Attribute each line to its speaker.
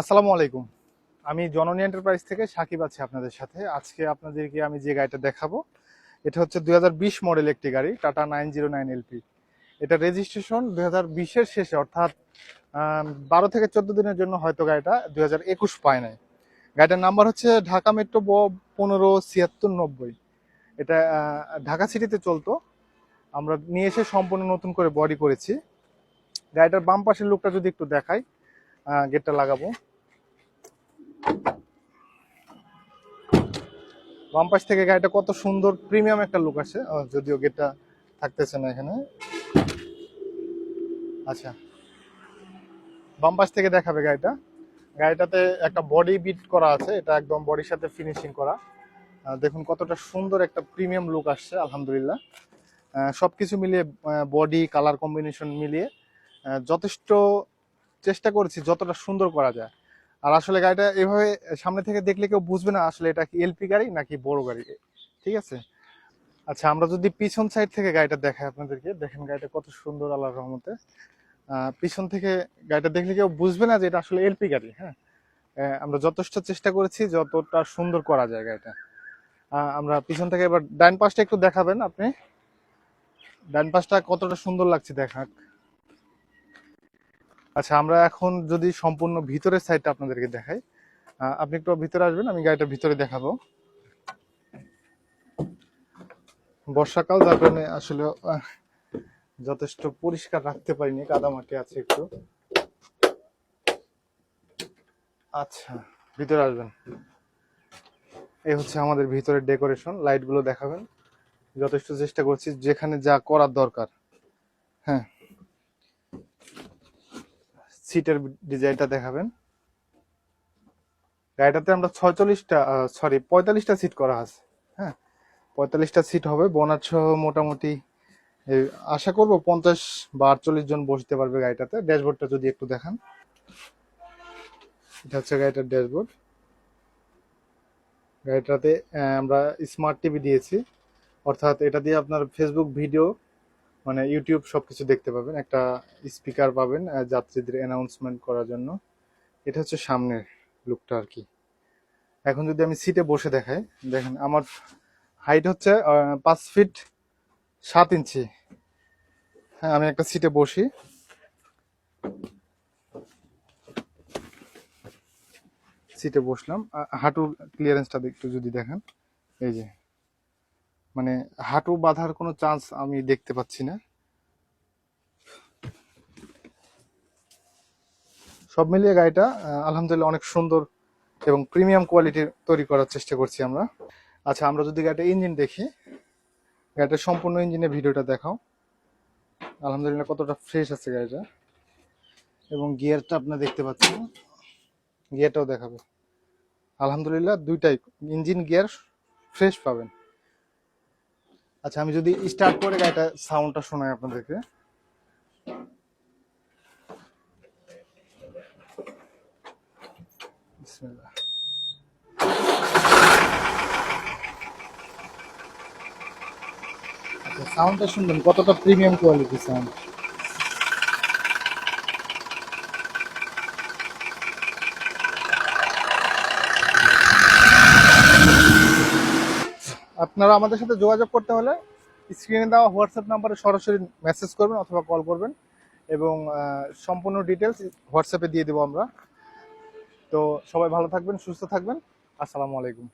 Speaker 1: আসসালামু আলাইকুম। আমি জননী এন্টারপ্রাইজ থেকে সাকিব আছি আপনাদের সাথে। আজকে আপনাদেরকে আমি যে গাড়িটা দেখাবো, এটা হচ্ছে দুই মডেল একটি গাড়ি Tata nine zero nine LP এটা রেজিস্ট্রেশন দুই হাজার শেষে, অর্থাৎ বারো থেকে চোদ্দ দিনের জন্য হয়তো গাড়িটা দুই হাজার একুশ পায় নাই। গাড়িটার নাম্বার হচ্ছে ঢাকা মেট্রো ব পনেরো ছিয়াত্তর নব্বই। এটা ঢাকা সিটিতে চলতো। আমরা নিয়ে এসে সম্পূর্ণ নতুন করে বডি করেছি। গাড়িটার বাম পাশের লুকটা যদি একটু দেখাই গেটটা লাগাবো। বাম পাশ থেকে গাড়িটা কত সুন্দর প্রিমিয়াম একটা লুক আহ, যদিও গেটটা থাকতেছে না এখানে। আচ্ছা। বাম পাশ থেকে দেখাবে গাড়িটা। গাড়িটাতে একটা বডি বিট করা আছে। এটা একদম বডির সাথে ফিনিশিং করা। দেখুন কতটা সুন্দর একটা প্রিমিয়াম লুক আসছে আলহামদুলিল্লাহ। সব কিছু মিলিয়ে বডি কালার কম্বিনেশন মিলিয়ে যথেষ্ট চেষ্টা করেছি যতটা সুন্দর করা যায়। আর আসলে গাড়িটা এভাবে সামনে থেকে দেখলে কেউ বুঝবে না আসলে এটা কি এলপি গাড়ি নাকি বড় গাড়ি, ঠিক আছে? আচ্ছা আমরা যদি পিছন সাইড থেকে গাড়িটা দেখাই আপনাদেরকে, দেখেন গাড়িটা কত সুন্দর আল্লাহর রহমতে। পিছন থেকে গাড়িটা দেখলে কেউ বুঝবে না যে এটা আসলে এলপি গাড়ি হ্যাঁ? আমরা যথেষ্ট চেষ্টা করেছি যতটা সুন্দর করা যায় গাড়িটা। আমরা পিছন থেকে এবার ডান পাশটা একটু দেখাবেন আপনি। ডান পাশটা কতটা সুন্দর লাগছে দেখাক। আচ্ছা আমরা এখন যদি সম্পূর্ণ ভিতরের সাইডটা আপনাদেরকে দেখাই আপনি একটু ভিতরে আসবেন, আমি গাড়িটা ভিতরে দেখাবো। বর্ষাকাল, যার কারণে আসলে যথেষ্ট পরিষ্কার রাখতে পারিনি কাদামাটি আছে একটু। আচ্ছা ভিতরে আসবেন। এই হচ্ছে আমাদের ভিতরের ডেকোরেশন লাইটগুলো দেখাবেন। যথেষ্ট চেষ্টা করছি, যেখানে যা করার দরকার। সিটের ডিজাইনটা দেখাবেন। গাড়িটাতে আমরা ছয়চল্লিশটা সরি পঁয়তাল্লিশটা সিট করা আছে। হ্যাঁ পঁয়তাল্লিশটা সিট হবে। বোনার সহ মোটামুটি আশা করব পঞ্চাশ বা আটচল্লিশ জন বসতে পারবে গাড়িটাতে। ড্যাশবোর্ডটা যদি একটু দেখান। এটা হচ্ছে গাড়িটার ড্যাশবোর্ড গাড়িটাতে আমরা স্মার্ট টিভি দিয়েছি। অর্থাৎ এটা দিয়ে আপনার ফেসবুক ভিডিও মানে ইউটিউব সবকিছু দেখতে পাবেন। একটা স্পিকার পাবেন যাত্রীদের অ্যানাউন্সমেন্ট করার জন্য। এটা হচ্ছে সামনের লুকটা আর কি। এখন যদি আমি সিটে বসে দেখাই, দেখেন আমার হাইট হচ্ছে পাঁচ ফিট সাত ইঞ্চি। হ্যাঁ আমি একটা সিটে বসি। সিটে বসলাম। হাঁটুর ক্লিয়ারেন্সটা একটু যদি দেখেন। এই যে মানে হাঁটু বাঁধার কোনো চান্স আমি দেখতে পাচ্ছি না। সব মিলিয়ে গাড়িটা আলহামদুলিল্লাহ অনেক সুন্দর এবং প্রিমিয়াম কোয়ালিটির তৈরি করার চেষ্টা করছি আমরা। আচ্ছা আমরা যদি গাড়িটা ইঞ্জিন দেখি গাড়িটা সম্পূর্ণ ইঞ্জিনের ভিডিওটা দেখাও। আলহামদুলিল্লাহ কতটা ফ্রেশ আছে গাড়িটা। এবং গিয়ারটা আপনার দেখতে পাচ্ছেন। গিয়ারটাও দেখাবে। আলহামদুলিল্লাহ দুইটাই ইঞ্জিন গিয়ার ফ্রেশ পাবেন। আচ্ছা আমি যদি স্টার্ট করে গাড়িটা সাউন্ডটা শোনাই আপনাদেরকে। বিসমিল্লাহ। আচ্ছা সাউন্ডটা শুনবেন, কতটা প্রিমিয়াম কোয়ালিটি সাউন্ড আপনারা আমাদের সাথে যোগাযোগ করতে হলে স্ক্রিনে দেওয়া হোয়াটসঅ্যাপ নাম্বারে সরাসরি মেসেজ করবেন অথবা কল করবেন এবং সম্পূর্ণ ডিটেলস হোয়াটসঅ্যাপে দিয়ে দেবো আমরা। তো সবাই ভালো থাকবেন, সুস্থ থাকবেন। আসসালামু আলাইকুম।